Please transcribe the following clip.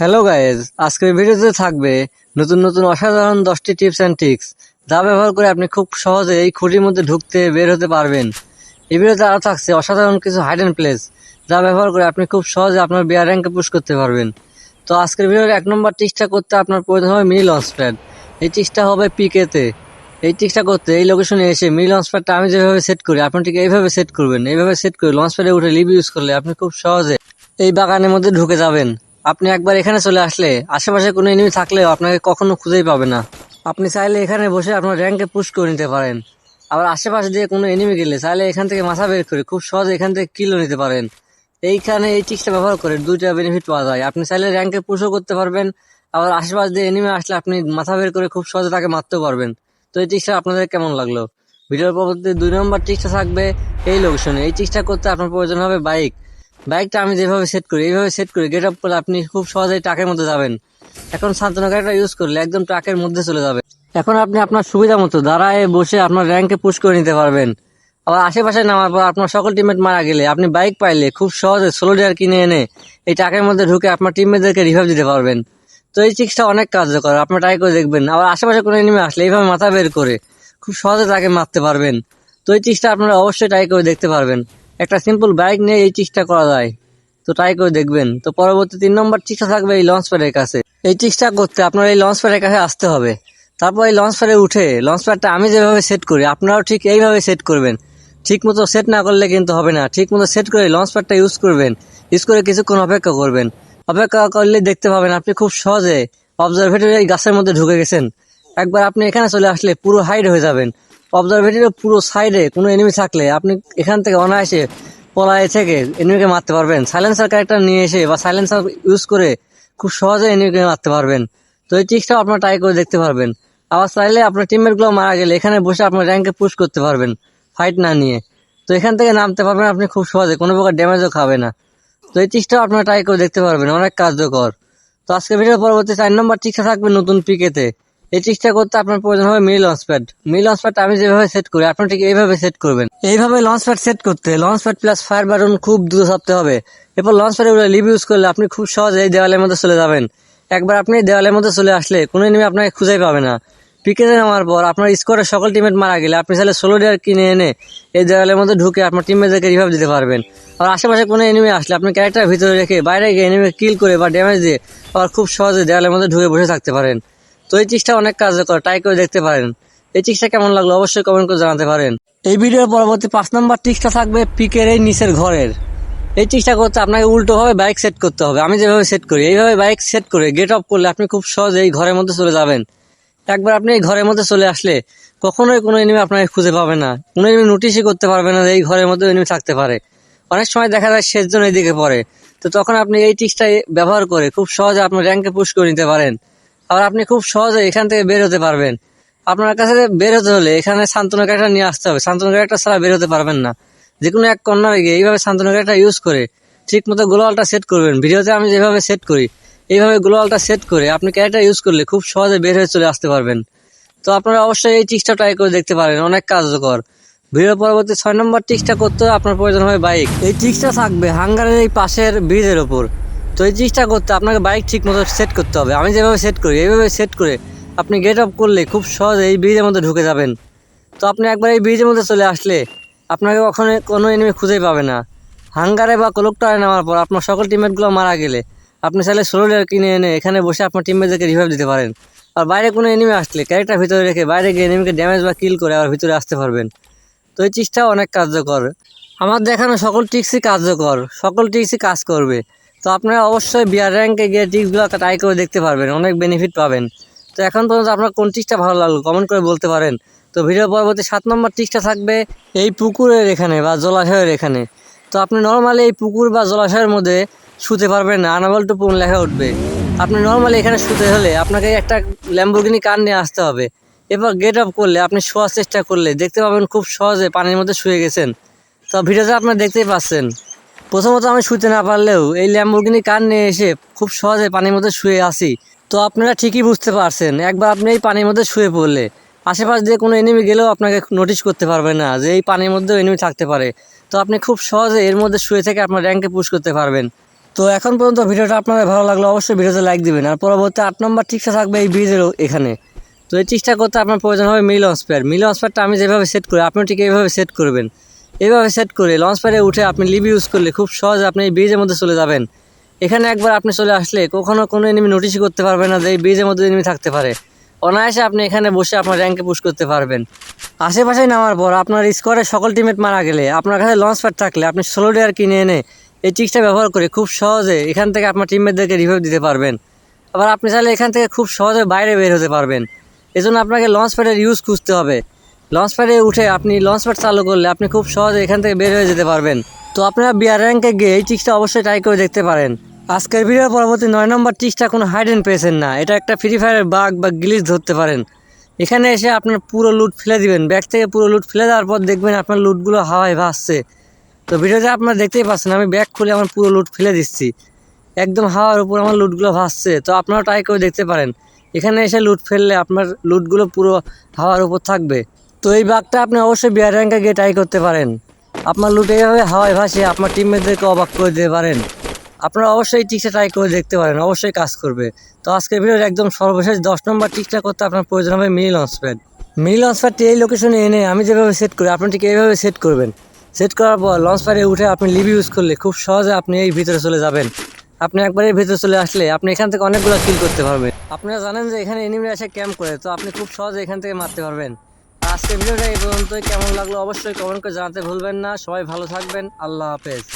Hello guys আজকের ভিডিওতে থাকবে নতুন নতুন অসাধারণ দশটি টিপস অ্যান্ড ট্রিক্স যা ব্যবহার করে আপনি খুব সহজে এই খুঁটির মধ্যে ঢুকতে বের হতে পারবেন। এই ভিডিওতে আরও থাকছে অসাধারণ কিছু হাইডেন প্লেস যা ব্যবহার করে আপনি খুব সহজে আপনার বিয়ার র্যাঙ্কে পুশ করতে পারবেন। তো আজকের ভিডিওর এক নম্বর টিক্সটা করতে আপনার প্রয়োজন হবে মিনি লঞ্চ প্যাড এই টিক্সটা হবে পিকেতে এই টিক্সটা করতে এই লোকেশনে এসে মিনি লঞ্চ প্যাডটা আমি যেভাবে সেট করি, আপনি ঠিক এইভাবে সেট করবেন। এইভাবে সেট করে লঞ্চ প্যাডে উঠে লিভ ইউজ করলে আপনি খুব সহজে এই বাগানের মধ্যে ঢুকে যাবেন। আপনি একবার এখানে চলে আসলে, আশেপাশে কোনো এনিমি থাকলেও আপনাকে কখনো খুঁজেই পাবে না। আপনি চাইলে এখানে বসে আপনার র্যাঙ্কে পুশ করে নিতে পারেন। আবার আশেপাশে দিয়ে কোনো এনিমি গেলে চাইলে এখান থেকে মাথা বের করে খুব সহজে এখান থেকে কিলো নিতে পারেন। এইখানে এই টিক্সটা ব্যবহার করে দুইটা বেনিফিট পাওয়া যায়। আপনি চাইলে র্যাঙ্কে পুশও করতে পারবেন, আবার আশেপাশ দিয়ে এনিমি আসলে আপনি মাথা বের করে খুব সহজে তাকে মারতেও পারবেন। তো এই টিক্সটা আপনাদের কেমন লাগল? ভিডিওর পরবর্তী দুই নম্বর টিক্সটা থাকবে এই লোকেশনে এই টিক্সটা করতে আপনার প্রয়োজন হবে বাইক বাইকটা আমি যেভাবে সেট করি, এইভাবে সেট করি গেট আপ করলে আপনি খুব সহজেই ট্রাকের মধ্যে যাবেন। এখন সান্ত্বনা গাড়িটা ইউজ করলে একদম ট্রাকের মধ্যে চলে যাবে। এখন আপনি আপনার সুবিধা মতো দাঁড়ায় বসে আপনার র্যাঙ্কে পুশ করে নিতে পারবেন। আবার আশেপাশে নামার পর আপনার সকল টিমমেট মারা গেলে আপনি বাইক পাইলে খুব সহজে সোলো ডিয়ার কিনে এনে এই ট্রাকের মধ্যে ঢুকে আপনার টিমমেটদেরকে রিভাইভ দিতে পারবেন। তো এই ট্রিক্সটা অনেক কার্যকর আপনি ট্রাই করে দেখবেন। আবার আশেপাশে কোনো এনিমি আসলে এইভাবে মাথা বের করে খুব সহজে তাকে মারতে পারবেন। তো এই ট্রিক্সটা আপনারা অবশ্যই ট্রাই করে দেখতে পারবেন। একটা সিম্পল বাইক নিয়ে এই ট্রিক্সটা করা যায়। তো ট্রাই করে দেখবেন। তো পরবর্তী তিন নম্বর ট্রিক্সটা থাকবে এই লঞ্চ প্যাডের কাছে। এই ট্রিক্সটা করতে আপনার এই লঞ্চ প্যাডের কাছে আসতে হবে। তারপর এই লঞ্চ প্যাডে উঠে লঞ্চ প্যাডটা আমি যেভাবে সেট করি, আপনারাও ঠিক এইভাবে সেট করবেন। ঠিক মতো সেট না করলে কিন্তু হবে না। ঠিক মতো সেট করে লঞ্চ প্যাডটা ইউজ করবেন। ইউজ করে কিছুক্ষণ অপেক্ষা করবেন। অপেক্ষা করলে দেখতে পাবেন আপনি খুব সহজে অবজারভেটরি এই গাছের মধ্যে ঢুকে গেছেন। একবার আপনি এখানে চলে আসলে পুরো হাইড হয়ে যাবেন। অবজারভেটরির পুরো সাইডে কোনো এনিমি থাকলে আপনি এখান থেকে অনায়াসে পলায় থেকে এনিমিকে মারতে পারবেন। সাইলেন্সার ক্যারেক্টার নিয়ে এসে বা সাইলেন্সার ইউজ করে খুব সহজে এনিমিকে মারতে পারবেন। তো এই ট্রিক্সটাও আপনার ট্রাই করে দেখতে পারবেন। আবার চাইলে আপনার টিমমেটগুলো মারা গেলে এখানে বসে আপনার র্যাঙ্কে পুশ করতে পারবেন ফাইট না নিয়ে। তো এখান থেকে নামতে পারবেন আপনি খুব সহজে, কোনো প্রকার ড্যামেজও খাবে না। তো এই ট্রিক্সটাও আপনার ট্রাই করে দেখতে পারবেন, অনেক কার্যকর। তো আজকে ভিডিও পরবর্তী চার নম্বর ট্রিক্সটা থাকবে নতুন পিকেতে এই ট্রিক্সটা করতে আপনার প্রয়োজন হবে মিল লঞ্চ প্যাড মিল লঞ্চ প্যাডটা আমি যেভাবে সেট করি আপনি ঠিক এইভাবে সেট করবেন। এইভাবে লঞ্চ প্যাড সেট করতে launch pad plus fire button খুব দ্রুত চাপতে হবে। এরপর লঞ্চ প্যাডে লিভ ইউজ করলে আপনি খুব সহজে এই দেওয়ালের মধ্যে চলে যাবেন। একবার আপনি দেওয়ালের মধ্যে চলে আসলে কোনো এনিমি আপনাকে খুঁজেই পাবে না। পিকেতে নামার পর আপনার স্কোরের সকল টিমমেট মারা গেলে আপনি চাইলে ষোলো ডিয়ার কিনে এনে এই দেওয়ালের মধ্যে ঢুকে আপনার টিমমেটদেরকে রিভাইভ দিতে পারবেন। আর আশেপাশে কোনো এনিমি আসলে আপনি ক্যারেক্টার ভিতরে রেখে বাইরে গিয়ে এনিমি কিল করে বা ড্যামেজ দিয়ে আবার খুব সহজে দেওয়ালের মধ্যে ঢুকে বসে থাকতে পারেন। তো এই চিজটা অনেক কার্যকর ট্রাই করে দেখতে পারেন। এই চিজটা কেমন লাগল অবশ্যই কমেন্ট করে জানাতে পারেন। এই ভিডিওর পরবর্তী পাঁচ নম্বর টিক্সটা থাকবে পিকের এই নিচের ঘরের। এই চিজটা করতে আপনাকে উল্টোভাবে বাইক সেট করতে হবে। আমি যেভাবে সেট করি, এইভাবে বাইক সেট করে গেট অফ করলে আপনি খুব সহজে এই ঘরের মধ্যে চলে যাবেন। একবার আপনি এই ঘরের মধ্যে চলে আসলে কখনোই কোনো এনিমি আপনাকে খুঁজে পাবে না। কোনো এনিমি নোটিশই করতে পারবে না যে এই ঘরের মধ্যে এনিমি থাকতে পারে। অনেক সময় দেখা যায় শেষজন এইদিকে পড়ে। তো তখন আপনি এই টিক্সটা ব্যবহার করে খুব সহজে আপনার র্যাঙ্কে পুশ করে নিতে পারেন। আবার আপনি খুব সহজে এখান থেকে বের হতে পারবেন। আপনার কাছে বের হতে হলে এখানে শান্তনু ক্যারেক্টার নিয়ে আসতে হবে। শান্তনু ক্যারেক্টার ছাড়া বের হতে পারবেন না। যে কোনো এক কর্নারে গিয়ে এইভাবে শান্তনু ক্যারেক্টার ইউজ করে ঠিক মতো গ্লোয়ালটা সেট করবেন। ভিডিওতে আমি যেভাবে সেট করি, এইভাবে গ্লোয়ালটা সেট করে আপনি ক্যারেক্টার ইউজ করলে খুব সহজে বের হয়ে চলে আসতে পারবেন। তো আপনারা অবশ্যই এই টিক্সটা ট্রাই করে দেখতে পারেন। অনেক কার্যকর। ভিডিও পরবর্তী ছয় নম্বর টিক্সটা করতে আপনার প্রয়োজন হবে বাইক এই টিক্সটা থাকবে হাঙ্গারের এই পাশের ব্রিজের ওপর। তো এই জিনিসটা করতে আপনাকে বাইক ঠিক মতো সেট করতে হবে। আমি যেভাবে সেট করি, এইভাবে সেট করে আপনি গেট অফ করলে খুব সহজে এই ব্রিজের মধ্যে ঢুকে যাবেন। তো আপনি একবার এই ব্রিজের মধ্যে চলে আসলে আপনাকে কখনো কোনো এনিমি খুঁজেই পাবে না। হাঙ্গারে বা কলকটারে নামার পর আপনার সকল টিমমেটগুলো মারা গেলে আপনি চাইলে লিটার কিনে এনে এখানে বসে আপনার টিমমেটদেরকে রিভাইভ দিতে পারেন। আর বাইরে কোনো এনিমি আসলে ক্যারেক্টার ভিতরে রেখে বাইরে গিয়ে এনিমিকে ড্যামেজ বা কিল করে আবার ভিতরে আসতে পারবেন। তো এই চিজটাও অনেক কার্যকর। আমার দেখানো সকল ট্রিক্সই কার্যকর, সকল ট্রিক্সই কাজ করবে। তো আপনারা অবশ্যই বিয়ার র্যাঙ্কে গিয়ে ট্রিক্সগুলো ট্রাই করে দেখতে পারবেন, অনেক বেনিফিট পাবেন। তো এখন পর্যন্ত আপনার কোন ট্রিক্সটা ভালো লাগল কমেন্ট করে বলতে পারেন। তো ভিডিও পরবর্তী সাত নম্বর ট্রিক্সটা থাকবে এই পুকুরের এখানে বা জলাশয়ের এখানে। তো আপনি নর্মালি এই পুকুর বা জলাশয়ের মধ্যে শুতে পারবেন না আনাবল টু পুন লেখা উঠবে। আপনি নর্মালি এখানে শুতে হলে আপনাকে একটা ল্যাম্বোর্গিনি কান নিয়ে আসতে হবে। এবার গেট আপ করলে, আপনি শোয়ার চেষ্টা করলে দেখতে পাবেন খুব সহজে পানির মধ্যে শুয়ে গেছেন। তো ভিডিওতে আপনারা দেখতেই পাচ্ছেন। প্রথমত আমি শুতে না পারলেও এই ল্যাম্বোর্গিনি কার নিয়ে এসে খুব সহজে পানির মধ্যে শুয়ে আসি তো আপনারা ঠিকই বুঝতে পারছেন, একবার আপনি এই পানির মধ্যে শুয়ে পড়লে আশেপাশ দিয়ে কোনো এনিমি গেলেও আপনাকে নোটিশ করতে পারবে না যে এই পানির মধ্যেও এনিমি থাকতে পারে। তো আপনি খুব সহজে এর মধ্যে শুয়ে থেকে আপনার র্যাঙ্কে পুশ করতে পারবেন। তো এখন পর্যন্ত ভিডিওটা আপনাদের ভালো লাগল অবশ্যই ভিডিওতে লাইক দিবেন। আর পরবর্তী আট নম্বর টিক্সটা থাকবে এই ব্রিজের এখানে। তো এই টিক্সটা করতে আপনার প্রয়োজন হবে মিল প্যাড মিল লঞ্চ আমি যেভাবে সেট করি আপনি ঠিক এইভাবে সেট করবেন। এইভাবে সেট করে লঞ্চ প্যাডে উঠে আপনি লিভ ইউজ করলে খুব সহজে আপনি এই ব্রিজের মধ্যে চলে যাবেন। এখানে একবার আপনি চলে আসলে কখনও কোনো এনিমি নোটিশই করতে পারবে না যে এই ব্রিজের মধ্যে এনিমি থাকতে পারে। অনায়াসে আপনি এখানে বসে আপনার র্যাঙ্কে পুশ করতে পারবেন। আশেপাশে নামার পর আপনার স্কোয়ারের সকল টিমেট মারা গেলে, আপনার কাছে লঞ্চ প্যাড থাকলে আপনি ষোলো ডেয়ার কিনে এনে এই চিক্সটা ব্যবহার করে খুব সহজে এখান থেকে আপনার টিমমেটদেরকে রিভিউ দিতে পারবেন। আবার আপনি চাইলে এখান থেকে খুব সহজে বাইরে বের হতে পারবেন। এজন্য আপনাকে লঞ্চ প্যাডের ইউজ খুঁজতে হবে। লঞ্চ প্যাডে উঠে আপনি লঞ্চ প্যাড চালু করলে আপনি খুব সহজে এখান থেকে বের হয়ে যেতে পারবেন। তো আপনারা বিয়ার র্যাঙ্কে গিয়ে এই চিক্সটা অবশ্যই ট্রাই করে দেখতে পারেন। আজকের ভিডিওর পরবর্তী নয় নম্বর চিক্সটা কোনো হাইডেন পেয়েছেন না, এটা একটা ফ্রি ফায়ারের বাগ বা গ্লিচ ধরতে পারেন। এখানে এসে আপনার পুরো লুট ফেলে দিবেন। ব্যাগ থেকে পুরো লুট ফেলে দেওয়ার পর দেখবেন আপনার লুটগুলো হাওয়ায় ভাসছে। তো ভিডিওতে আপনারা দেখতেই পাচ্ছেন, আমি ব্যাগ খুলে আমার পুরো লুট ফেলে দিচ্ছি। একদম হাওয়ার উপর আমার লুটগুলো ভাসছে, তো আপনারা ট্রাই করে দেখতে পারেন। এখানে এসে লুট ফেললে আপনার লুটগুলো পুরো হাওয়ার উপর থাকবে। তো এই বাঘটা আপনি অবশ্যই বিয়ার র্যাঙ্কে গিয়ে ট্রাই করতে পারেন। আপনার লুটে এইভাবে হাওয়ায় ভাসিয়ে আপনার টিমমেটদেরকে অবাক করে দিতে পারেন। আপনারা অবশ্যই টিক্সটা ট্রাই করে দেখতে পারেন, অবশ্যই কাজ করবে। তো আজকের ভিডিওর একদম সর্বশেষ দশ নম্বর টিক্সটা করতে আপনার প্রয়োজন হবে mini launch pad mini launch প্যাডটি এই লোকেশনে এনে আমি যেভাবে সেট করি, আপনি ঠিক এইভাবে সেট করবেন। সেট করার পর লঞ্চ প্যাডে উঠে আপনি লিভ ইউজ করলে খুব সহজে আপনি এই ভিতরে চলে যাবেন। আপনি একবার ভিতরে চলে আসলে আপনি এখান থেকে অনেকগুলো কিল করতে পারবেন। আপনারা জানেন যে এখানে এনিমি এসে ক্যাম্প করে, তো আপনি খুব সহজে এখান থেকে মারতে পারবেন। আজকের ভিডিওটা এই পর্যন্ত কেমন লাগল অবশ্যই কমেন্ট করে জানাতে ভুলবেন না। সবাই ভালো থাকবেন। আল্লাহ হাফেজ।